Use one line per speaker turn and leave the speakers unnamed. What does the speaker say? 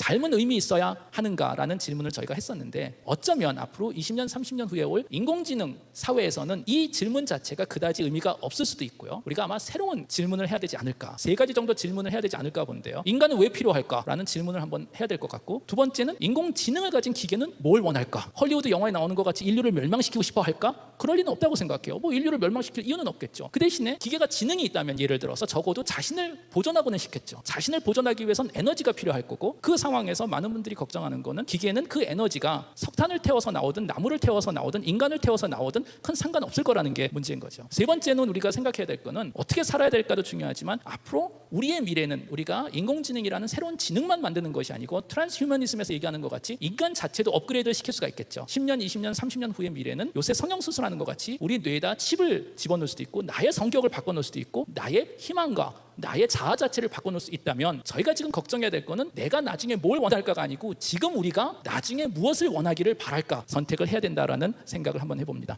삶은 의미 있어야 하는가라는 질문을 저희가 했었는데 어쩌면 앞으로 20년, 30년 후에 올 인공지능 사회에서는 이 질문 자체가 그다지 의미가 없을 수도 있고요. 우리가 아마 새로운 질문을 해야 되지 않을까. 세 가지 정도 질문을 해야 되지 않을까 본데요. 인간은 왜 필요할까라는 질문을 한번 해야 될 것 같고 두 번째는 인공지능을 가진 기계는 뭘 원할까? 헐리우드 영화에 나오는 것 같이 인류를 멸망시키고 싶어 할까? 그럴 리는 없다고 생각해요. 뭐 인류를 멸망시킬 이유는 없겠죠. 그 대신에 기계가 지능이 있다면 예를 들어서 적어도 자신을 보존하고는 싶겠죠. 자신을 보존하기 위해선 에너지가 필요할 거고 그 상황에서 많은 분들이 걱정하는 거는 기계는 그 에너지가 석탄을 태워서 나오든 나무를 태워서 나오든 인간을 태워서 나오든 큰 상관없을 거라는 게 문제인 거죠. 세 번째는 우리가 생각해야 될 거는 어떻게 살아야 될까도 중요하지만 앞으로 우리의 미래는 우리가 인공지능이라는 새로운 지능만 만드는 것이 아니고 트랜스휴머니즘에서 얘기하는 것 같이 인간 자체도 업그레이드 시킬 수가 있겠죠. 10년, 20년, 30년 후의 미래는 요새 성형 수술 하는 것 같이 우리 뇌에다 칩을 집어넣을 수도 있고 나의 성격을 바꿔놓을 수도 있고 나의 희망과 나의 자아 자체를 바꿔놓을 수 있다면 저희가 지금 걱정해야 될 거는 내가 나중에 뭘 원할까가 아니고 지금 우리가 나중에 무엇을 원하기를 바랄까 선택을 해야 된다라는 생각을 한번 해봅니다.